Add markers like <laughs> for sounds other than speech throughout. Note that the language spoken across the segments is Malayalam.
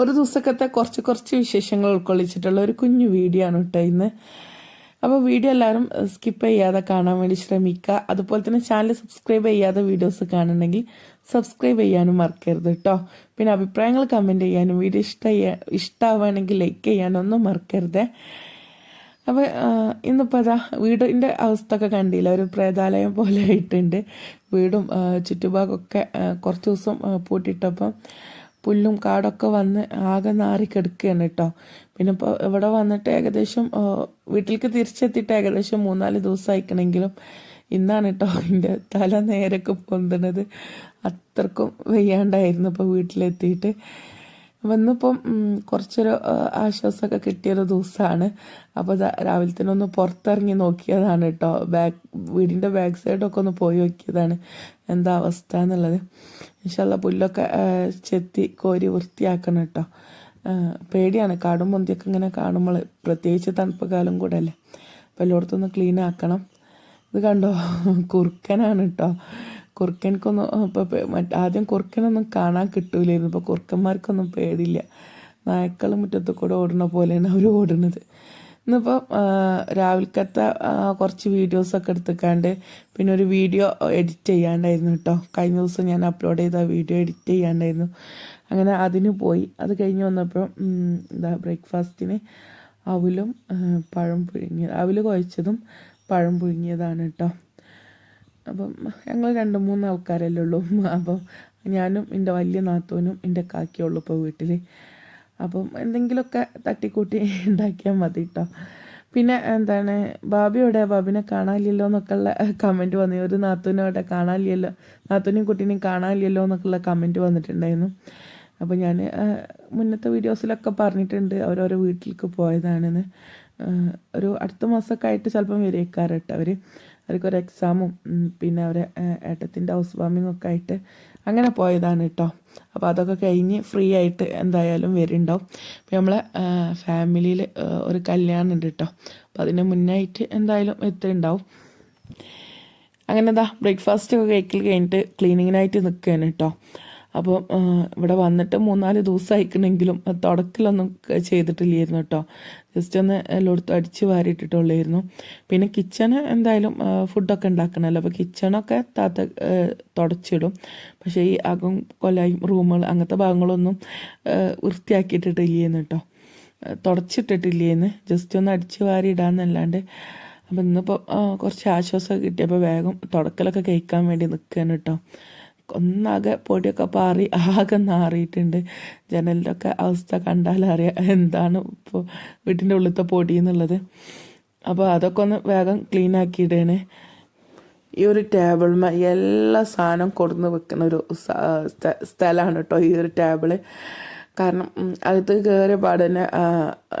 ഒരു ദിവസക്കത്തെ കുറച്ച് കുറച്ച് വിശേഷങ്ങൾ ഉൾക്കൊള്ളിച്ചിട്ടുള്ള ഒരു കുഞ്ഞു വീഡിയോ ആണ് കേട്ടോ ഇന്ന്. അപ്പോൾ വീഡിയോ എല്ലാവരും സ്കിപ്പ് ചെയ്യാതെ കാണാൻ വേണ്ടി ശ്രമിക്കുക. അതുപോലെ തന്നെ ചാനൽ സബ്സ്ക്രൈബ് ചെയ്യാതെ വീഡിയോസ് കാണുന്നുണ്ടെങ്കിൽ സബ്സ്ക്രൈബ് ചെയ്യാനും മറക്കരുത് കേട്ടോ. പിന്നെ അഭിപ്രായങ്ങൾ കമന്റ് ചെയ്യാനും വീഡിയോ ഇഷ്ട ഇഷ്ടമാവുകയാണെങ്കിൽ ലൈക്ക് ചെയ്യാനൊന്നും മറക്കരുത്. അപ്പോൾ ഇന്നിപ്പോൾ അതാ വീടിന്റെ അവസ്ഥ ഒക്കെ കണ്ടില്ല? ഒരു പ്രേതാലയം പോലെ ആയിട്ടുണ്ട്. വീടും ചുറ്റുപാടൊക്കെ കുറച്ച് ദിവസം പൂട്ടിയിട്ടപ്പം പുല്ലും കാടൊക്കെ വന്ന് ആകെ നാറി കിടക്കുകയാണ് കേട്ടോ പിന്നെ ഇപ്പോൾ ഇവിടെ വന്നിട്ട് ഏകദേശം വീട്ടിലേക്ക് തിരിച്ചെത്തിയിട്ട് ഏകദേശം മൂന്നാൽ ദിവസം അയക്കണമെങ്കിലും ഇന്നാണ് കേട്ടോ എന്റെ തല നേരൊക്കെ പൊന്തണത്. അത്രക്കും വെയ്യാണ്ടായിരുന്നു ഇപ്പോൾ വീട്ടിലെത്തിയിട്ട്. വന്നിപ്പം കുറച്ചൊരു ആശ്വാസമൊക്കെ കിട്ടിയൊരു ദിവസമാണ് അപ്പോൾ രാവിലെ തന്നെ ഒന്ന് പുറത്തിറങ്ങി നോക്കിയതാണ് കേട്ടോ. ബാക്ക് വീടിന്റെ ബാക്ക് സൈഡൊക്കെ ഒന്ന് പോയി നോക്കിയതാണ്. എന്താ അവസ്ഥ എന്നുള്ളത്. ഇൻഷല്ല പുല്ലൊക്കെ ചെത്തി കോരി വൃത്തിയാക്കണം കേട്ടോ. പേടിയാണ്. കാടും പൊന്തിയൊക്കെ ഇങ്ങനെ കാണുമ്പോൾ പ്രത്യേകിച്ച് തണുപ്പ് കാലം കൂടെ അല്ലേ അപ്പോൾ എല്ലായിടത്തൊന്ന് ക്ലീൻ ആക്കണം. ഇത് കണ്ടോ? കുറുക്കനാണ് കേട്ടോ. കുറുക്കൻക്കൊന്നും ഇപ്പോൾ ആദ്യം കുറുക്കനൊന്നും കാണാൻ കിട്ടൂലായിരുന്നു. ഇപ്പോൾ കുറുക്കന്മാർക്കൊന്നും പേടില്ല നായ്ക്കൾ മുറ്റത്ത് കൂടെ ഓടുന്ന പോലെയാണ് അവർ ഓടുന്നത്. ഇന്നിപ്പോൾ രാവിലത്തെ കുറച്ച് വീഡിയോസൊക്കെ എടുത്തിക്കാണ്ട് പിന്നെ ഒരു വീഡിയോ എഡിറ്റ് ചെയ്യാണ്ടായിരുന്നു കേട്ടോ കഴിഞ്ഞ ദിവസം ഞാൻ അപ്ലോഡ് ചെയ്ത വീഡിയോ എഡിറ്റ് ചെയ്യാണ്ടായിരുന്നു. അങ്ങനെ അതിന് പോയി. അത് കഴിഞ്ഞ് വന്നപ്പോൾ എന്താ ബ്രേക്ക്ഫാസ്റ്റിന് അവിലും പഴം പുഴുങ്ങിയത് അവിൽ കുഴച്ചതും പഴം പുഴുങ്ങിയതാണ് കേട്ടോ അപ്പം ഞങ്ങൾ രണ്ട് മൂന്ന് ആൾക്കാരല്ലേ ഉള്ളൂ. അപ്പം ഞാനും എന്റെ വലിയ നാത്തൂനും എന്റെ കാക്കിയുള്ളൂ ഇപ്പോൾ വീട്ടിൽ അപ്പം എന്തെങ്കിലുമൊക്കെ തട്ടിക്കൂട്ടി ഉണ്ടാക്കിയാൽ മതി കേട്ടോ പിന്നെ എന്താണ് ബാബിയോടെ ബാബിനെ കാണാനില്ലല്ലോ എന്നൊക്കെയുള്ള കമന്റ് വന്നു. ഒരു നാത്തൂനോടെ കാണാനില്ലല്ലോ നാത്തൂനെയും കുട്ടീനെയും കാണാനില്ലല്ലോ എന്നൊക്കെയുള്ള കമന്റ് വന്നിട്ടുണ്ടായിരുന്നു. അപ്പോൾ ഞാൻ മുന്നത്തെ വീഡിയോസിലൊക്കെ പറഞ്ഞിട്ടുണ്ട്. അവരോരോ വീട്ടിലേക്ക് പോയതാണെന്ന്. ഒരു അടുത്ത മാസമൊക്കെ ആയിട്ട് ചിലപ്പം വരേക്കാരട്ടോ അവർ അവർക്കൊരു എക്സാമും പിന്നെ അവരെ ഏട്ടത്തിന്റെ ഹൗസ് വാമിങ്ങും ഒക്കെ ആയിട്ട് അങ്ങനെ പോയതാണ് കേട്ടോ. അപ്പോൾ അതൊക്കെ കഴിഞ്ഞ് ഫ്രീ ആയിട്ട് എന്തായാലും വരുന്നുണ്ടാവും. അപ്പോൾ നമ്മളെ ഫാമിലിയിൽ ഒരു കല്യാണം ഉണ്ട് കേട്ടോ. അപ്പോൾ അതിന് മുന്നായിട്ട് എന്തായാലും എത്തുന്നുണ്ടാവും അങ്ങനെ എന്താ ബ്രേക്ക്ഫാസ്റ്റ് ഒക്കെ കഴിക്കൽ കഴിഞ്ഞിട്ട് ക്ലീനിങ്ങിനായിട്ട് നിൽക്കുകയാണ് കേട്ടോ. അപ്പോൾ ഇവിടെ വന്നിട്ട് മൂന്നാൽ ദിവസം അയക്കണമെങ്കിലും തുടക്കിലൊന്നും ചെയ്തിട്ടില്ലായിരുന്നു കേട്ടോ. ജസ്റ്റ് ഒന്ന് എല്ലായിടത്തും അടിച്ച് വാരിയിട്ടിട്ടുള്ളായിരുന്നു. പിന്നെ കിച്ചണ് എന്തായാലും ഫുഡൊക്കെ ഉണ്ടാക്കണമല്ലോ അപ്പോൾ കിച്ചണൊക്കെ താത്ത തുടച്ചിടും. പക്ഷേ ഈ അകം കൊലായും റൂമുകൾ അങ്ങനത്തെ ഭാഗങ്ങളൊന്നും വൃത്തിയാക്കിയിട്ടിട്ടില്ലേന്ന് കേട്ടോ. തുടച്ചിട്ടിട്ടില്ലേന്ന്. ജസ്റ്റ് ഒന്ന് അടിച്ച് വാരി ഇടാന്നല്ലാണ്ട് അപ്പം ഇന്നിപ്പോൾ കുറച്ച് ആശ്വാസമൊക്കെ കിട്ടിയപ്പോൾ വേഗം തുടക്കലൊക്കെ കഴിക്കാൻ വേണ്ടി നിൽക്കുകയാണ് കേട്ടോ. ഒന്നാകെ പൊടിയൊക്കെ പാറി ആകെ നാറിയിട്ടുണ്ട്. ജനലിന്റെ ഒക്കെ അവസ്ഥ കണ്ടാലറിയാം എന്താണ് ഇപ്പോൾ വീട്ടിന്റെ ഉള്ളിലത്തെ പൊടി എന്നുള്ളത്. അപ്പോൾ അതൊക്കെ ഒന്ന് വേഗം ക്ലീൻ ആക്കിയിടണേ. ഈ ഒരു ടേബിൾമ എല്ലാ സാധനം കൊടുന്ന് വെക്കുന്ന ഒരു സ്ഥലമാണ് കേട്ടോ ഈ ഒരു ടേബിൾ കാരണം അകത്ത് കയറിയ പാടന്നെ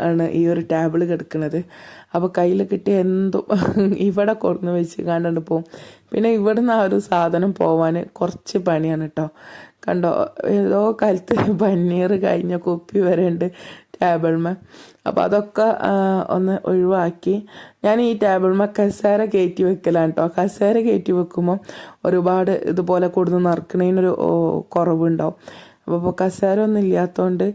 ആണ് ഈ ഒരു ടേബിൾ കിടക്കുന്നത് അപ്പോൾ കയ്യിൽ കിട്ടിയ എന്തോ <laughs> ഇവിടെ കൊടുന്ന് വെച്ച് കണ്ടുകൊണ്ട് പോകും പിന്നെ ഇവിടുന്ന് ആ ഒരു സാധനം പോവാൻ കുറച്ച് പണിയാണ് കേട്ടോ കണ്ടോ ഏതോ കാലത്ത് <laughs> പനീർ കഴിഞ്ഞ കുപ്പി വരെ ഉണ്ട് ടേബിൾമ. അപ്പോൾ അതൊക്കെ ഒന്ന് ഒഴിവാക്കി. ഞാൻ ഈ ടേബിൾമ കസേര കയറ്റി വെക്കലാണ് കേട്ടോ കസേര കയറ്റി വെക്കുമ്പോൾ ഒരുപാട് ഇതുപോലെ കൂടുതൽ നറുക്കണതിനൊരു ഓ, കുറവുണ്ടാവും. അപ്പോൾ കസേര ഒന്നും ഇല്ലാത്തതുകൊണ്ട്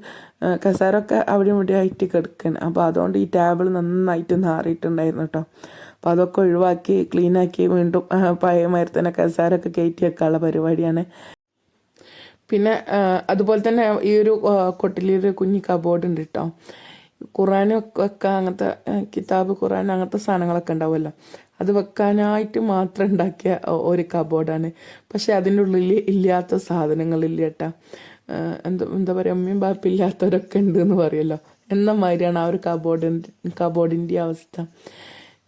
കസേര ഒക്കെ അവിടെ ഇവിടെ ആയിട്ട് കിടക്കണം. അപ്പോൾ അതുകൊണ്ട് ഈ ടേബിൾ നന്നായിട്ട് നാറിയിട്ടുണ്ടായിരുന്നു കേട്ടോ അപ്പോൾ അതൊക്കെ ഒഴിവാക്കി ക്ലീനാക്കി വീണ്ടും പഴയ മാതിരി തന്നെ കസേര ഒക്കെ കയറ്റി വെക്കാനുള്ള പരിപാടിയാണ്. പിന്നെ അതുപോലെ തന്നെ ഈ ഒരു കൊട്ടിലൊരു കുഞ്ഞി കബോർഡ് ഉണ്ട് കേട്ടോ ഖുറാനൊക്കെ വെക്കാൻ അങ്ങനത്തെ കിതാബ് ഖുറാൻ അങ്ങനത്തെ സാധനങ്ങളൊക്കെ ഉണ്ടാവുമല്ലോ. അത് വെക്കാനായിട്ട് മാത്രം ഉണ്ടാക്കിയ ഒരു കബോർഡാണ് പക്ഷെ അതിന്റെ ഉള്ളിൽ ഇല്ലാത്ത സാധനങ്ങളില്ല കേട്ടാ എന്താ എന്താ പറയുക അമ്മയും ബാപ്പില്ലാത്തവരൊക്കെ ഉണ്ട് എന്ന് പറയുമല്ലോ എന്ന മാതിരിയാണ് ആ ഒരു കബോർഡിന്റെ കബോർഡിന്റെ അവസ്ഥ.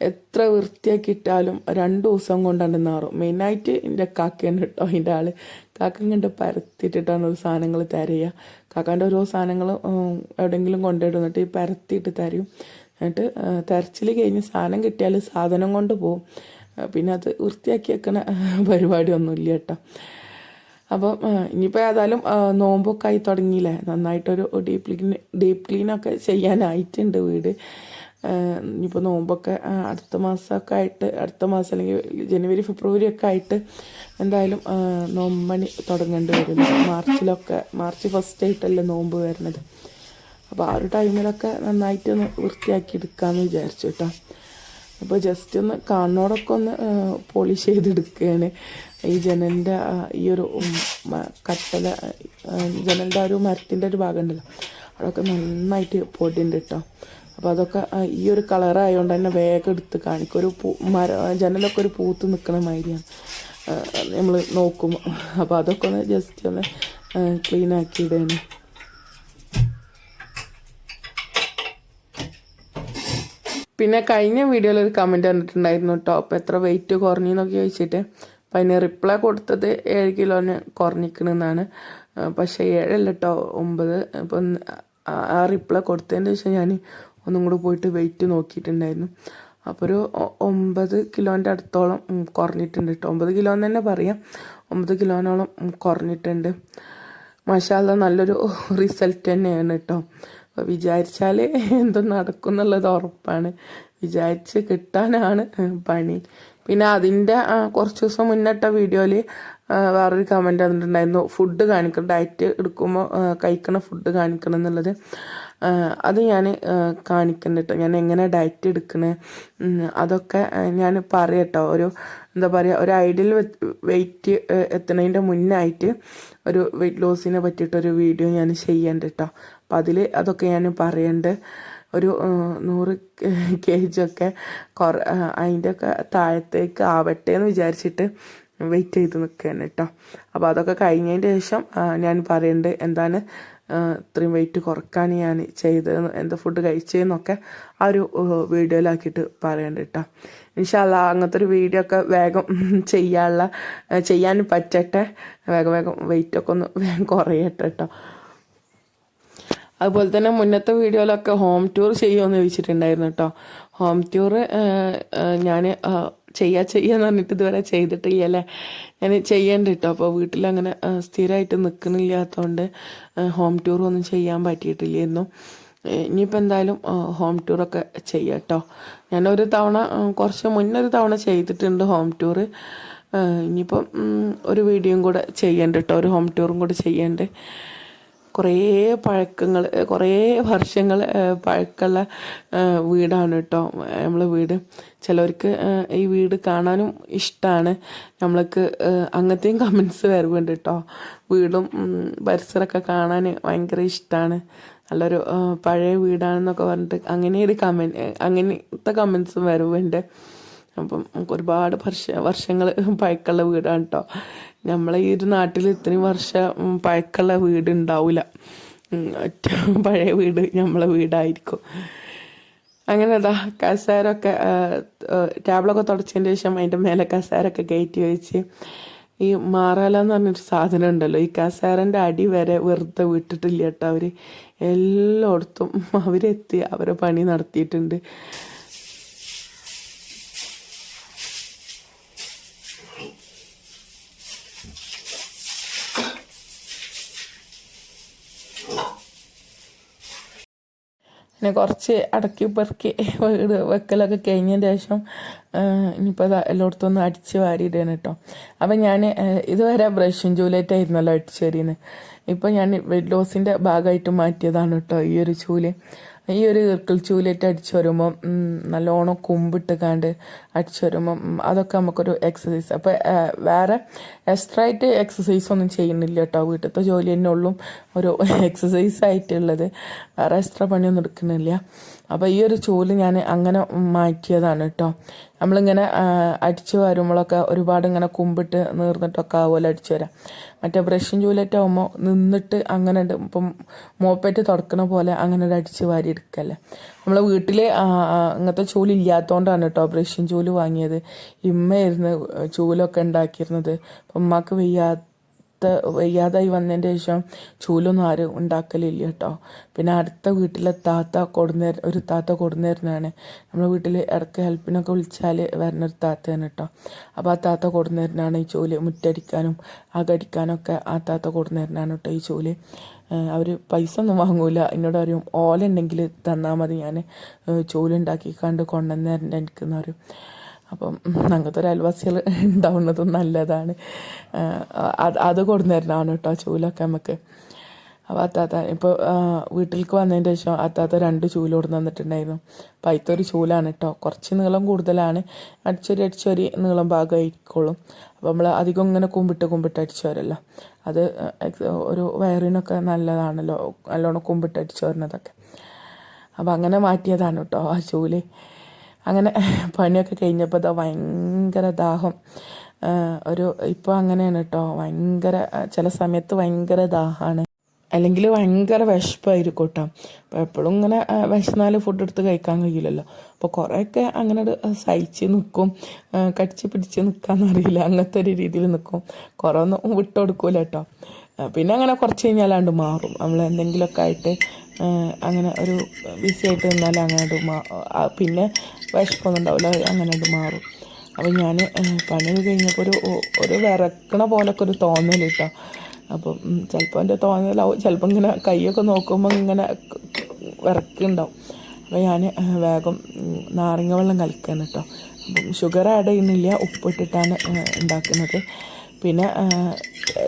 എത്ര വൃത്തിയാക്കി ഇട്ടാലും രണ്ട് ദിവസം കൊണ്ടാണ് നാറും. മെയിനായിട്ട് എന്റെ കാക്കയാണ് കേട്ടോ അതിന്റെ ആൾ കാക്ക കണ്ട് പരത്തിയിട്ടിട്ടാണ് ഒരു സാധനങ്ങൾ തരയുക കാക്കാന്റെ ഓരോ സാധനങ്ങൾ എവിടെയെങ്കിലും കൊണ്ടുപോയിട്ട് എന്നിട്ട് ഈ പരത്തിയിട്ട് തരും. എന്നിട്ട് തെരച്ചിൽ കഴിഞ്ഞ് സാധനം കിട്ടിയാൽ സാധനം കൊണ്ട് പോകും. പിന്നെ അത് വൃത്തിയാക്കി വെക്കണ പരിപാടിയൊന്നുമില്ല കേട്ടോ. അപ്പം ഇനിയിപ്പോൾ ഏതായാലും നോമ്പൊക്കെ ആയി തുടങ്ങിയില്ലേ? നന്നായിട്ടൊരു ഡീപ്പ് ക്ലീൻ ഡീപ്പ് ക്ലീനൊക്കെ ചെയ്യാനായിട്ടുണ്ട് വീട്. ഇനിയിപ്പോൾ നോമ്പൊക്കെ അടുത്ത മാസമൊക്കെ ആയിട്ട് അടുത്ത മാസം അല്ലെങ്കിൽ ജനുവരി ഫെബ്രുവരി ഒക്കെ ആയിട്ട് എന്തായാലും നോമ്പണി തുടങ്ങേണ്ടി വരും. മാർച്ചിലൊക്കെ മാർച്ച് ഫസ്റ്റ് ആയിട്ടല്ലേ നോമ്പ് വരുന്നത് അപ്പോൾ ആ ഒരു ടൈമിലൊക്കെ നന്നായിട്ട് വൃത്തിയാക്കി എടുക്കാമെന്ന് വിചാരിച്ചു കേട്ടോ. അപ്പോൾ ജസ്റ്റ് ഒന്ന് കണ്ണോടൊക്കെ ഒന്ന് പോളിഷ് ചെയ്തെടുക്കുകയാണ്. ഈ ജനലിന്റെ ഈ ഒരു കട്ടല ജനലിന്റെ ഒരു മരത്തിന്റെ ഒരു ഭാഗം ഉണ്ടല്ലോ അതൊക്കെ നന്നായിട്ട് പൊടിയുണ്ട് കേട്ടോ അപ്പോൾ അതൊക്കെ ഈ ഒരു കളറായതുകൊണ്ട് തന്നെ വേഗം എടുത്ത് കാണിക്കും. ഒരു പൂ മര ജനലൊക്കെ ഒരു പൂത്ത് നിൽക്കണ മാതിരിയാണ്. നമ്മൾ നോക്കുമ്പോൾ അപ്പോൾ അതൊക്കെ ഒന്ന് ജസ്റ്റ് ഒന്ന് ക്ലീൻ പിന്നെ കഴിഞ്ഞ വീഡിയോയിൽ ഒരു കമന്റ് വന്നിട്ടുണ്ടായിരുന്നു കേട്ടോ അപ്പോൾ എത്ര വെയിറ്റ് കുറഞ്ഞു എന്നൊക്കെ ചോദിച്ചിട്ട്. അപ്പം അതിന് റിപ്ലൈ കൊടുത്തത് ഏഴ് കിലോന് കുറഞ്ഞിക്കണമെന്നാണ് പക്ഷേ ഏഴല്ല കേട്ടോ ഒമ്പത്. അപ്പം ആ- റിപ്ലൈ കൊടുത്തതിന് ശേഷം ഞാൻ ഒന്നും കൂടെ പോയിട്ട് വെയിറ്റ് നോക്കിയിട്ടുണ്ടായിരുന്നു. അപ്പോൾ ഒരു ഒമ്പത് കിലോന്റെ അടുത്തോളം കുറഞ്ഞിട്ടുണ്ട് കേട്ടോ ഒമ്പത് കിലോ എന്ന് തന്നെ പറയാം. ഒമ്പത് കിലോനോളം കുറഞ്ഞിട്ടുണ്ട്. മഷാല നല്ലൊരു റിസൾട്ട് തന്നെയാണ് കേട്ടോ വിചാരിച്ചാൽ <laughs> എന്തോ നടക്കും എന്നുള്ളത് ഉറപ്പാണ്. വിചാരിച്ച് കിട്ടാനാണ് പണി. പിന്നെ അതിന്റെ കുറച്ച് ദിവസം മുന്നിട്ട വീഡിയോയിൽ വേറൊരു കമന്റ് വന്നിട്ടുണ്ടായിരുന്നു. ഫുഡ് കാണിക്കണം ഡയറ്റ് എടുക്കുമ്പോൾ കഴിക്കണ ഫുഡ് കാണിക്കണം എന്നുള്ളത്. അത് ഞാൻ കാണിക്കുന്നുണ്ട് ഞാൻ എങ്ങനെ ഡയറ്റ് എടുക്കണേ അതൊക്കെ ഞാൻ പറയട്ടോ ഒരു എന്താ പറയുക ഒരു ഐഡിയൽ വെയിറ്റ് എത്തുന്നതിന്റെ മുന്നായിട്ട് ഒരു വെയിറ്റ് ലോസിനെ പറ്റിയിട്ടൊരു വീഡിയോ ഞാൻ ചെയ്യേണ്ട കേട്ടോ. അപ്പം അതിൽ അതൊക്കെ ഞാൻ പറയണ്ട്. ഒരു നൂറ് കെ ജി ഒക്കെ കുറ അതിന്റെ ഒക്കെ താഴത്തേക്ക് ആവട്ടെ എന്ന് വിചാരിച്ചിട്ട് വെയിറ്റ് ചെയ്ത് നിൽക്കുകയാണ് കേട്ടോ. അപ്പോൾ അതൊക്കെ കഴിഞ്ഞതിന്റെ ശേഷം ഞാൻ പറയുന്നുണ്ട് എന്താണ് ഇത്രയും വെയിറ്റ് കുറയ്ക്കാൻ ഞാൻ ചെയ്തതെന്ന് എന്താ ഫുഡ് കഴിച്ചതെന്നൊക്കെ ആ ഒരു വീഡിയോയിലാക്കിയിട്ട് പറയണ്ട കേട്ടോ ഇൻഷാല്ല അങ്ങനത്തെ ഒരു വീഡിയോ ഒക്കെ വേഗം <laughs> ചെയ്യാനുള്ള ചെയ്യാൻ പറ്റട്ടെ. വേഗം വേഗം വെയിറ്റ് ഒക്കെ ഒന്ന് <laughs> വേഗം കുറയട്ടെ കേട്ടോ അതുപോലെ തന്നെ മുന്നത്തെ വീഡിയോയിലൊക്കെ ഹോം ടൂർ ചെയ്യുമെന്ന് ചോദിച്ചിട്ടുണ്ടായിരുന്നു കേട്ടോ ഹോം ടൂർ ഞാൻ ചെയ്യാ ചെയ്യാന്ന് പറഞ്ഞിട്ട് ഇതുവരെ ചെയ്തിട്ടില്ല അല്ലേ ഞാൻ ചെയ്യേണ്ട കേട്ടോ അപ്പോൾ വീട്ടിലങ്ങനെ സ്ഥിരമായിട്ട് നിൽക്കുന്നില്ലാത്തതുകൊണ്ട് ഹോം ടൂർ ഒന്നും ചെയ്യാൻ പറ്റിയിട്ടില്ലായിരുന്നു. ഇനിയിപ്പോൾ എന്തായാലും ഹോം ടൂറൊക്കെ ചെയ്യാം കേട്ടോ ഞാനൊരു തവണ കുറച്ച് മുന്നേ ഒരു തവണ ചെയ്തിട്ടുണ്ട് ഹോം ടൂർ ഇനിയിപ്പം ഒരു വീഡിയോയും കൂടെ ചെയ്യണ്ട കേട്ടോ ഒരു ഹോം ടൂറും കൂടെ ചെയ്യണ്ട്. കുറേ പഴക്കങ്ങൾ കുറേ വർഷങ്ങൾ പഴക്കമുള്ള വീടാണ് കേട്ടോ നമ്മളെ വീട്. ചിലവർക്ക് ഈ വീട് കാണാനും ഇഷ്ടമാണ് നമ്മൾക്ക് അങ്ങനത്തെയും കമൻസ് വരുന്നുണ്ട് കേട്ടോ വീടും പരിസരമൊക്കെ കാണാൻ ഭയങ്കര ഇഷ്ടമാണ് നല്ലൊരു പഴയ വീടാണെന്നൊക്കെ പറഞ്ഞിട്ട് അങ്ങനെ ഒരു കമന്റ് അങ്ങനത്തെ കമൻസും വരുന്നുണ്ട്. അപ്പം നമുക്ക് ഒരുപാട് വർഷ വർഷങ്ങൾ പഴക്കമുള്ള വീടാണ് കേട്ടോ നമ്മളെ ഈ ഒരു നാട്ടിൽ ഇത്രയും വർഷം പഴക്കുള്ള വീട് ഉണ്ടാവില്ല ഏറ്റവും <laughs> പഴയ വീട് നമ്മളെ വീടായിരിക്കും. അങ്ങനെ അതാ കസേരൊക്കെ ടേബിളൊക്കെ തുടച്ചതിന് ശേഷം അതിന്റെ മേലെ കസേരൊക്കെ കയറ്റി വെച്ച് ഈ മാറാല എന്ന് പറഞ്ഞൊരു സാധനം ഉണ്ടല്ലോ. ഈ കസേരന്റെ അടി വരെ വെറുതെ വിട്ടിട്ടില്ല കേട്ടോ അവർ എല്ലായിടത്തും അവരെത്തി അവരെ പണി നടത്തിയിട്ടുണ്ട്. പിന്നെ കുറച്ച് അടക്കി പെറുക്കി വീട് വെക്കലൊക്കെ കഴിഞ്ഞതിന് ശേഷം ഇനിയിപ്പോൾ എല്ലായിടത്തും ഒന്ന് അടിച്ച് വാരിയിടണം കേട്ടോ അപ്പം ഞാൻ ഇതുവരെ ബ്രഷും ചൂലായിട്ടായിരുന്നല്ലോ അടിച്ചു അടിച്ചേരിന്ന്. ഇപ്പം ഞാൻ വെഡ് ലോസിന്റെ ഭാഗമായിട്ട് മാറ്റിയതാണ് കേട്ടോ ഈ ഒരു ചൂൽ. ഈ ഒരു ഇർക്കിൾ ചൂലേറ്റ് അടിച്ചു വരുമ്പോൾ നല്ലോണം കുമ്പിട്ട് കാണ്ട് അടിച്ചു വരുമ്പോൾ അതൊക്കെ നമുക്കൊരു എക്സസൈസ് അപ്പോൾ വേറെ എക്സ്ട്രാ ആയിട്ട് എക്സസൈസ് ഒന്നും ചെയ്യുന്നില്ല കേട്ടോ. വീട്ടിലത്തെ ജോലി തന്നെ ഉള്ളൂ ഒരു <laughs> എക്സസൈസ് ആയിട്ടുള്ളത്. വേറെ എക്സ്ട്രാ പണിയൊന്നും എടുക്കുന്നില്ല. അപ്പോൾ ഈ ഒരു ചൂൽ ഞാൻ അങ്ങനെ മാറ്റിയതാണ് കേട്ടോ നമ്മളിങ്ങനെ അടിച്ചു വരുമ്പോഴൊക്കെ ഒരുപാട് ഇങ്ങനെ കുമ്പിട്ട് നീർന്നിട്ടൊക്കെ ആവുമല്ലോ അടിച്ചു വരാം. മറ്റേ ബ്രഷും ചൂലറ്റ് ആകുമ്പോൾ നിന്നിട്ട് അങ്ങനെ ഇപ്പം മോപ്പറ്റ് തുടക്കണ പോലെ അങ്ങനെ അടിച്ച് വാരി എടുക്കല്ലേ. നമ്മൾ വീട്ടിൽ അങ്ങനത്തെ ചൂൽ ഇല്ലാത്തതുകൊണ്ടാണ് കേട്ടോ ബ്രഷും ചൂൽ വാങ്ങിയത്. ഇമ്മയായിരുന്നു ചൂലൊക്കെ ഉണ്ടാക്കിയിരുന്നത്. അപ്പം ഉമ്മാക്ക് വയ്യാത്ത വയ്യാതായി വന്നതിന്റെ ശേഷം ചൂലൊന്നും ആരും ഉണ്ടാക്കലില്ല കേട്ടോ. പിന്നെ അടുത്ത വീട്ടിലെ താത്ത കൊടുന്നേ ഒരു താത്ത കൊടുന്നേരുന്നതാണ്. നമ്മുടെ വീട്ടിൽ ഇടയ്ക്ക് ഹെൽപ്പിനൊക്കെ വിളിച്ചാൽ വരുന്നൊരു താത്ത താത്തയാണ് കേട്ടോ. അപ്പോൾ ആ താത്ത കൊടുന്നേരുന്നതാണ് ഈ ചൂൽ മുറ്റടിക്കാനും അകടിക്കാനൊക്കെ ആ താത്ത കൊടുന്നേരുന്നതാണ് കേട്ടോ ഈ ചൂൽ. അവർ പൈസ ഒന്നും വാങ്ങൂല. എന്നോട് പറയും ഓല ഉണ്ടെങ്കിൽ തന്നാൽ മതി. ഞാൻ ചൂലുണ്ടാക്കി കണ്ട് കൊണ്ടുവന്ന് തരണ്ട എനിക്കെന്ന് പറയും. അപ്പം അങ്ങനത്തെ ഒരു അയൽവാസികൾ ഉണ്ടാവുന്നതും നല്ലതാണ്. അത് അത് കൊടുന്നു തരണമാണ് കേട്ടോ ചൂലൊക്കെ നമുക്ക്. അപ്പോൾ അത്താത്ത ഇപ്പോൾ വീട്ടിലേക്ക് വന്നതിന്റെ ശേഷം അത്താത്ത രണ്ട് ചൂൽ കൊടുന്ന് തന്നിട്ടുണ്ടായിരുന്നു. അപ്പോൾ അതിലത്തെ ഒരു ചൂലാണ് കേട്ടോ. കുറച്ച് നീളം കൂടുതലാണ്. അടിച്ചൊരു അടിച്ചൊരു നീളം ഭാഗമായിക്കോളും. അപ്പോൾ നമ്മൾ അധികം ഇങ്ങനെ കുമ്പിട്ട് കുമ്പിട്ട് അടിച്ചവരല്ലോ അത് ഒരു വയറിനൊക്കെ നല്ലതാണല്ലോ. നല്ലോണം കുമ്പിട്ട് അടിച്ചു വരുന്നതൊക്കെ അപ്പോൾ അങ്ങനെ മാറ്റിയതാണ് കേട്ടോ ആ ചൂൽ. അങ്ങനെ പണിയൊക്കെ കഴിഞ്ഞപ്പോൾ ഇതാ ഭയങ്കര ദാഹം. ഒരു ഇപ്പോൾ അങ്ങനെയാണ് കേട്ടോ ഭയങ്കര ചില സമയത്ത് ഭയങ്കര ദാഹമാണ് അല്ലെങ്കിൽ ഭയങ്കര വിശപ്പായിരിക്കും കേട്ടോ അപ്പോൾ എപ്പോഴും ഇങ്ങനെ വിശന്നാൽ ഫുഡ് എടുത്ത് കഴിക്കാൻ കഴിയില്ലല്ലോ. അപ്പോൾ കുറേയൊക്കെ അങ്ങനെ സഹിച്ച് നിൽക്കും കടിച്ച് പിടിച്ച് നിൽക്കാമെന്നറിയില്ല അങ്ങനത്തെ ഒരു രീതിയിൽ നിൽക്കും കുറേ ഒന്നും വിട്ടു കൊടുക്കൂല കേട്ടോ പിന്നെ അങ്ങനെ കുറച്ച് കഴിഞ്ഞാലാണ്ട് മാറും. നമ്മൾ എന്തെങ്കിലുമൊക്കെ ആയിട്ട് അങ്ങനെ ഒരു ബിസി ആയിട്ട് നിന്നാൽ അങ്ങനെ മാ പിന്നെ വിശപ്പൊന്നും ഉണ്ടാവില്ല അങ്ങനെ മാറും. അപ്പോൾ ഞാൻ പണി കഴിഞ്ഞപ്പോൾ ഒരു ഒരു വിറക്കണ പോലൊക്കെ ഒരു തോന്നൽ കേട്ടോ അപ്പം ചിലപ്പോൾ എന്റെ തോന്നലാവും. ചിലപ്പോൾ ഇങ്ങനെ കൈയൊക്കെ നോക്കുമ്പോൾ ഇങ്ങനെ വിറക്കുണ്ടാവും. അപ്പോൾ ഞാൻ വേഗം നാരങ്ങ വെള്ളം കലക്കാൻ കേട്ടോ അപ്പം ഷുഗർ ആഡ് ചെയ്യുന്നില്ല. ഉപ്പിട്ടിട്ടാണ് ഉണ്ടാക്കുന്നത്. പിന്നെ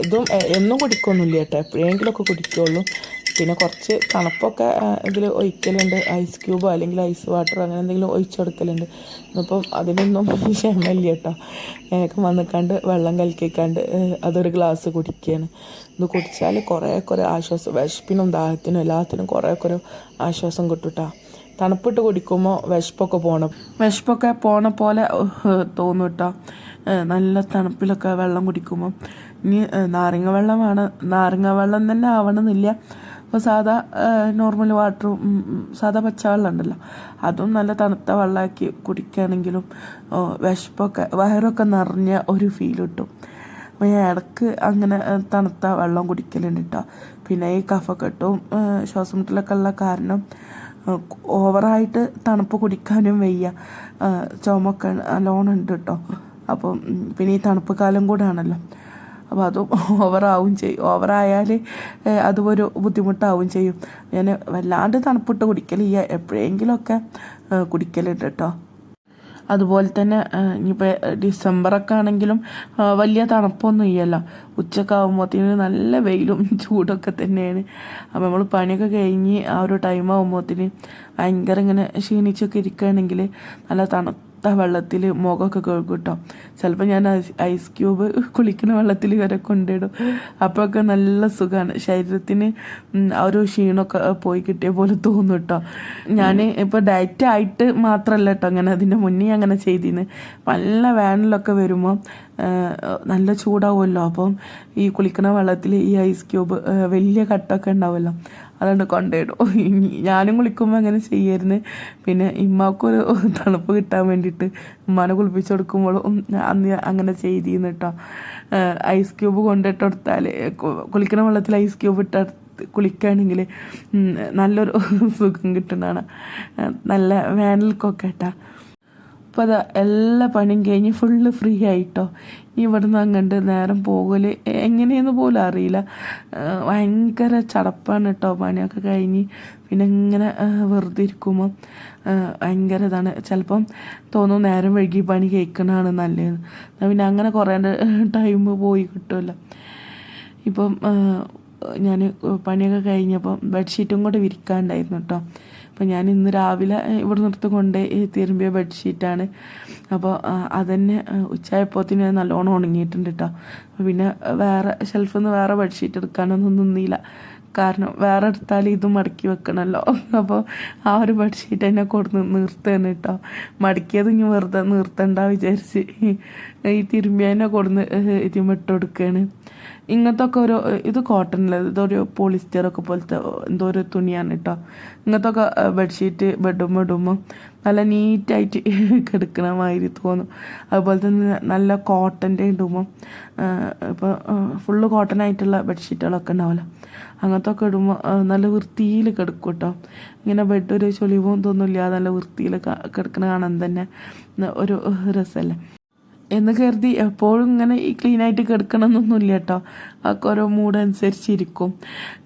ഇതും എന്നും കുടിക്കൊന്നുമില്ല കേട്ടോ എപ്പോഴെങ്കിലുമൊക്കെ കുടിക്കുള്ളൂ. പിന്നെ കുറച്ച് തണുപ്പൊക്കെ ഇതിൽ ഒഴിക്കലുണ്ട്. ഐസ് ക്യൂബോ അല്ലെങ്കിൽ ഐസ് വാട്ടറോ അങ്ങനെ എന്തെങ്കിലും ഒഴിച്ചെടുക്കലുണ്ട്. ഇന്നിപ്പം അതിനൊന്നും <laughs> ക്ഷമയില്ല കേട്ടോ. വേഗം വന്നിക്കാണ്ട് വെള്ളം കലക്കിക്കാണ്ട് അതൊരു ഗ്ലാസ് കുടിക്കുകയാണ് ഇത് കുടിച്ചാൽ കുറേ കുറേ ആശ്വാസം വിശപ്പിനും ദാഹത്തിനും എല്ലാത്തിനും കുറേ കുറേ ആശ്വാസം കിട്ടും തണുപ്പിട്ട് കുടിക്കുമ്പോൾ വിശപ്പൊക്കെ പോകണം വിശപ്പൊക്കെ പോണ പോലെ തോന്നും കേട്ടോ നല്ല തണുപ്പിലൊക്കെ വെള്ളം കുടിക്കുമ്പോൾ ഇനി നാരങ്ങ വെള്ളമാണ് നാരങ്ങ വെള്ളം തന്നെ ആവണമെന്നില്ല ഇപ്പോൾ സാധാ നോർമൽ വാട്ടറും സാധാ പച്ചവെള്ളം ഉണ്ടല്ലോ അതും നല്ല തണുത്ത വെള്ളമാക്കി കുടിക്കുകയാണെങ്കിലും വിശപ്പൊക്കെ വയറൊക്കെ നിറഞ്ഞ ഒരു ഫീൽ കിട്ടും. അപ്പോൾ ഞാൻ ഇടയ്ക്ക് അങ്ങനെ തണുത്ത വെള്ളം കുടിക്കലുണ്ട് കേട്ടോ പിന്നെ ഈ കഫക്കെട്ടും ശ്വാസം മുട്ടലൊക്കെ ഉള്ള കാരണം ഓവറായിട്ട് തണുപ്പ് കുടിക്കാനും വയ്യ. ചുമക്കെ നല്ലോണം ഉണ്ട് കേട്ടോ അപ്പം പിന്നെ ഈ തണുപ്പ് കാലം കൂടെ ആണല്ലോ. അപ്പോൾ അതും <laughs> ഓവറാവും ചെയ്യും. ഓവറായാൽ അതും ഒരു ബുദ്ധിമുട്ടാവും ചെയ്യും. ഞാൻ വല്ലാണ്ട് തണുപ്പിട്ട് കുടിക്കലില്ല എപ്പോഴെങ്കിലുമൊക്കെ കുടിക്കലുണ്ട് കേട്ടോ അതുപോലെ തന്നെ ഇനിയിപ്പോൾ ഡിസംബറൊക്കെ ആണെങ്കിലും വലിയ തണുപ്പൊന്നും ഇല്ലല്ലോ. ഉച്ചക്കാവുമ്പോഴത്തേന് നല്ല വെയിലും <laughs> ചൂടൊക്കെ തന്നെയാണ്. അപ്പോൾ നമ്മൾ പണിയൊക്കെ കഴിഞ്ഞ് ആ ഒരു ടൈം ആകുമ്പോഴത്തേന് ഭയങ്കര ഇങ്ങനെ ക്ഷീണിച്ചൊക്കെ ഇരിക്കുകയാണെങ്കിൽ നല്ല തണു തണുത്ത വെള്ളത്തിൽ മുഖമൊക്കെ കഴുകും കേട്ടോ. ചിലപ്പോൾ ഞാൻ ഐസ് ക്യൂബ് കുളിക്കുന്ന വെള്ളത്തിൽ വരെ കൊണ്ടിടും. അപ്പോഴൊക്കെ നല്ല സുഖമാണ് ശരീരത്തിന് ആ ഒരു ക്ഷീണമൊക്കെ പോയി കിട്ടിയ പോലെ തോന്നും കേട്ടോ. ഞാൻ ഇപ്പോൾ ഡയറ്റ് ആയിട്ട് മാത്രമല്ല കേട്ടോ അങ്ങനെ അതിന്റെ മുന്നേ അങ്ങനെ ചെയ്തിരുന്നു നല്ല വേനലൊക്കെ വരുമ്പോൾ നല്ല ചൂടാവുമല്ലോ. അപ്പം ഈ കുളിക്കുന്ന വെള്ളത്തിൽ ഈ ഐസ് ക്യൂബ് വലിയ കട്ടൊക്കെ ഉണ്ടാവുമല്ലോ. അതുകൊണ്ട് കൊണ്ടുപോയിടും ഞാനും കുളിക്കുമ്പോൾ അങ്ങനെ ചെയ്യായിരുന്നു. പിന്നെ ഇമ്മാക്കൊരു തണുപ്പ് കിട്ടാൻ വേണ്ടിയിട്ട് ഉമ്മാനെ കുളിപ്പിച്ച് കൊടുക്കുമ്പോഴും അന്ന് അങ്ങനെ ചെയ്തിരുന്നു കേട്ടോ ഐസ് ക്യൂബ് കൊണ്ടിട്ട് കൊടുത്താൽ കുളിക്കുന്ന വെള്ളത്തിൽ ഐസ് ക്യൂബ് ഇട്ട കുളിക്കുകയാണെങ്കിൽ നല്ലൊരു സുഖം കിട്ടുന്നതാണ്. നല്ല വേനൽക്കൊക്കെ കേട്ടോ അപ്പോൾ അത് എല്ലാ പണിയും കഴിഞ്ഞ് ഫുള്ള് ഫ്രീ ആയിട്ടോ. ഇവിടുന്ന് അങ്ങോട്ട് നേരം പോകൽ എങ്ങനെയെന്ന് പോലും അറിയില്ല. ഭയങ്കര ചടപ്പാണ് കേട്ടോ പണിയൊക്കെ കഴിഞ്ഞ്. പിന്നെ ഇങ്ങനെ വെറുതെ ഇരിക്കുമ്പോൾ ഭയങ്കര ഇതാണ്. ചിലപ്പം തോന്നും നേരം വൈകി പണി കേൾക്കണതാണ് നല്ലത്. പിന്നെ അങ്ങനെ കുറേ ടൈം പോയി കിട്ടുമല്ലോ ഇപ്പം ഞാൻ പണിയൊക്കെ കഴിഞ്ഞപ്പം ബെഡ്ഷീറ്റും കൂടെ വിരിക്കാണ്ടായിരുന്നു കേട്ടോ അപ്പോൾ ഞാൻ ഇന്ന് രാവിലെ ഇവിടെ നിർത്തി കൊണ്ട് തിരുമ്പിയ ബെഡ്ഷീറ്റാണ്. അപ്പോൾ അതന്നെ ഉച്ചയായപ്പോത്തിന് നല്ലോണം ഉണങ്ങിയിട്ടുണ്ട് കേട്ടോ പിന്നെ വേറെ ഷെൽഫിൽ നിന്ന് വേറെ ബെഡ്ഷീറ്റ് എടുക്കാനൊന്നും നിന്നില്ല. കാരണം വേറെ എടുത്താൽ ഇത് മടക്കി വെക്കണമല്ലോ അപ്പോൾ ആ ഒരു ബെഡ്ഷീറ്റ് എന്നെ കൊടുന്ന് നിർത്തുകയാണ് കേട്ടോ മടക്കിയത് ഇനി വെറുതെ നിർത്തണ്ട വിചാരിച്ച് ഈ തിരുമ്പിയതിനെ കൊടുന്ന് ഇതിമിട്ട് കൊടുക്കുകയാണ് ഇങ്ങനത്തെ ഒക്കെ ഒരു ഇത് കോട്ടണില്ല ഇതൊരു പോളിസ്റ്ററൊക്കെ പോലത്തെ എന്തോ ഒരു തുണിയാണ് കേട്ടോ ഇങ്ങനത്തെ ഒക്കെ ബെഡ്ഷീറ്റ് ബെഡും ഇടുമ്പോൾ നല്ല നീറ്റായിട്ട് <laughs> കിടക്കണ മാതിരി തോന്നും. അതുപോലെ തന്നെ നല്ല കോട്ടന്റെ ഇടുമ്പോൾ ഇപ്പോൾ ഫുള്ള് കോട്ടൺ ആയിട്ടുള്ള ബെഡ്ഷീറ്റുകളൊക്കെ ഉണ്ടാവില്ല അങ്ങനത്തെ ഒക്കെ ഇടുമ്പോൾ നല്ല വൃത്തിയിൽ കിടക്കും കേട്ടോ ഇങ്ങനെ ബെഡ് ഒരു ചൊലിവും തോന്നില്ല നല്ല വൃത്തിയിൽ കിടക്കണ കാണാൻ തന്നെ ഒരു രസമല്ലേ എന്ന് കരുതി എപ്പോഴും ഇങ്ങനെ ഈ ക്ലീൻ ആയിട്ട് കിടക്കണമെന്നൊന്നുമില്ല കേട്ടോ. അതൊക്കെ ഓരോ മൂഡ് അനുസരിച്ചിരിക്കും.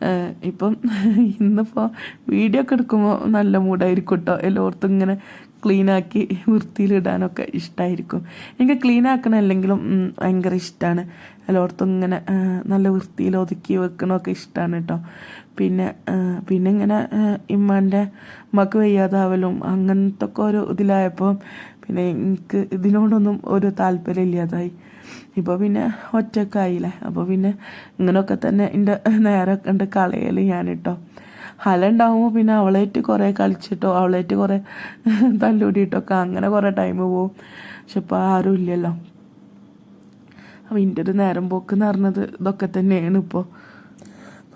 ഏഹ് ഇപ്പം <laughs> ഇന്നിപ്പോൾ വീഡിയോ ഒക്കെ എടുക്കുമ്പോൾ നല്ല മൂഡായിരിക്കും കേട്ടോ. എല്ലായിടത്തും ഇങ്ങനെ ക്ലീനാക്കി വൃത്തിയിലിടാനൊക്കെ ഇഷ്ടമായിരിക്കും എനിക്ക് ക്ലീൻ ആക്കണമല്ലെങ്കിലും ഉം, ഭയങ്കര ഇഷ്ടമാണ് എല്ലായിടത്തും ഇങ്ങനെ നല്ല വൃത്തിയിൽ ഒതുക്കി വെക്കണമൊക്കെ ഇഷ്ടമാണ് കേട്ടോ. പിന്നെ പിന്നെ ഇങ്ങനെ ഇമ്മാന്റെ മക്ക് വയ്യാതാവലും അങ്ങനത്തെ ഒക്കെ ഒരു ഇതിലായപ്പോൾ പിന്നെ എനിക്ക് ഇതിനോടൊന്നും ഒരു താല്പര്യം ഇല്ലാതായി. ഇപ്പോൾ പിന്നെ ഒറ്റക്കായില്ലേ? അപ്പോൾ പിന്നെ ഇങ്ങനെയൊക്കെ തന്നെ എന്റെ നേരെ കണ്ട് കളയൽ ഞാൻ കേട്ടോ ഹല പിന്നെ അവളായിട്ട് കുറേ കളിച്ചിട്ടോ അവളായിട്ട് കുറേ തല്ലൂടിയിട്ടൊക്കെ അങ്ങനെ കുറേ ടൈം പോവും. പക്ഷെ ഇപ്പോൾ ആരും ഇല്ലല്ലോ. അപ്പം എന്റെ ഒരു നേരം പോക്ക് എന്ന് പറഞ്ഞത് ഇതൊക്കെ തന്നെയാണ് ഇപ്പോൾ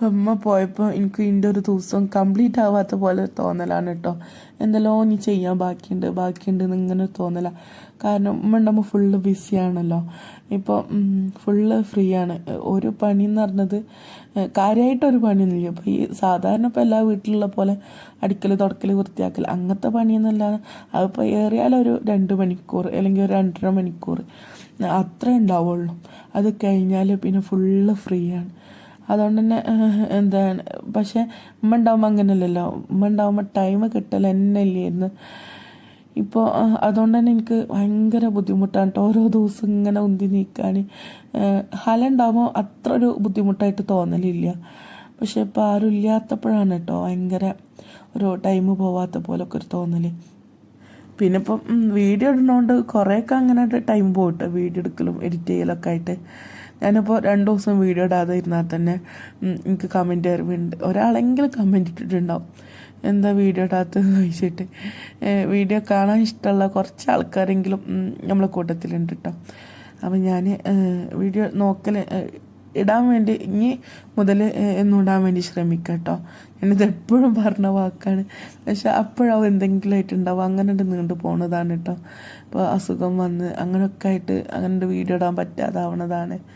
അമ്മ പോയപ്പോൾ എനിക്ക് ഇതിന്റെ ഒരു ദിവസം കംപ്ലീറ്റ് ആവാത്ത പോലെ തോന്നലാണ് കേട്ടോ എന്തെല്ലോ നീ ചെയ്യാൻ ബാക്കിയുണ്ട് ബാക്കിയുണ്ട് എന്നിങ്ങനെ തോന്നല. കാരണം ഉമ്മ ഉണ്ടാകുമ്പോൾ ഫുള്ള് ബിസിയാണല്ലോ ഇപ്പോൾ ഫുള്ള് ഫ്രീ ആണ്. ഒരു പണി എന്ന് പറഞ്ഞത് കാര്യമായിട്ടൊരു പണിയൊന്നുമില്ല. ഇപ്പോൾ ഈ സാധാരണ ഇപ്പോൾ എല്ലാ വീട്ടിലുള്ള പോലെ അടിക്കൽ തുടക്കൽ വൃത്തിയാക്കൽ അങ്ങനത്തെ പണിയൊന്നുമല്ലാതെ അതിപ്പോൾ ഏറിയാലൊരു രണ്ട് മണിക്കൂർ അല്ലെങ്കിൽ ഒരു രണ്ടര മണിക്കൂർ അത്രേ ഉണ്ടാവുള്ളൂ. അത് കഴിഞ്ഞാൽ പിന്നെ ഫുള്ള് ഫ്രീ ആണ്. അതുകൊണ്ട് തന്നെ എന്താണ് പക്ഷെ ഉമ്മ ഉണ്ടാവുമ്പോൾ അങ്ങനെയല്ലല്ലോ. ഉമ്മ ഉണ്ടാവുമ്പോൾ ടൈം കിട്ടൽ തന്നെ ഇല്ലായിരുന്നു. ഇപ്പോൾ അതുകൊണ്ട് തന്നെ എനിക്ക് ഭയങ്കര ബുദ്ധിമുട്ടാണ് കേട്ടോ ഓരോ ദിവസം ഇങ്ങനെ ഉന്തി നീക്കാൻ ഹല ഉണ്ടാവുമ്പോൾ അത്ര ഒരു ബുദ്ധിമുട്ടായിട്ട് തോന്നലില്ല. പക്ഷെ ഇപ്പോൾ ആരും ഇല്ലാത്തപ്പോഴാണ് കേട്ടോ ഭയങ്കര ഒരു ടൈം പോവാത്ത പോലൊക്കെ ഒരു തോന്നൽ പിന്നെ ഇപ്പം വീഡിയോ ഇടുന്നതുകൊണ്ട് കുറേയൊക്കെ അങ്ങനെ ടൈം പോയിട്ട് വീഡിയോ എടുക്കലും എഡിറ്റ് ചെയ്യലൊക്കെ ആയിട്ട്. ഞാനിപ്പോൾ രണ്ട് ദിവസം വീഡിയോ ഇടാതെ ഇരുന്നാൽ തന്നെ എനിക്ക് കമന്റ് വരുന്നുണ്ട് ഒരാളെങ്കിലും കമന്റ് ഇട്ടിട്ടുണ്ടാവും. എന്താ വീഡിയോ ഇടാത്തത് ചോദിച്ചിട്ട്. വീഡിയോ കാണാൻ ഇഷ്ടമുള്ള കുറച്ച് ആൾക്കാരെങ്കിലും നമ്മളെ കൂട്ടത്തിലുണ്ട് കേട്ടോ അപ്പം ഞാൻ വീഡിയോ നോക്കൽ ഇടാൻ വേണ്ടി ഇനി മുതൽ ഇടാൻ വേണ്ടി ശ്രമിക്കാം കേട്ടോ ഞാനിത് എപ്പോഴും പറഞ്ഞ വാക്കാണ്. പക്ഷെ അപ്പോഴാവും എന്തെങ്കിലും ആയിട്ടുണ്ടാവും അങ്ങനെ നീണ്ടു പോണതാണ് കേട്ടോ ഇപ്പോൾ അസുഖം വന്ന് അങ്ങനെയൊക്കെ ആയിട്ട് അങ്ങനെ വീഡിയോ ഇടാൻ പറ്റാതാവണതാണ്.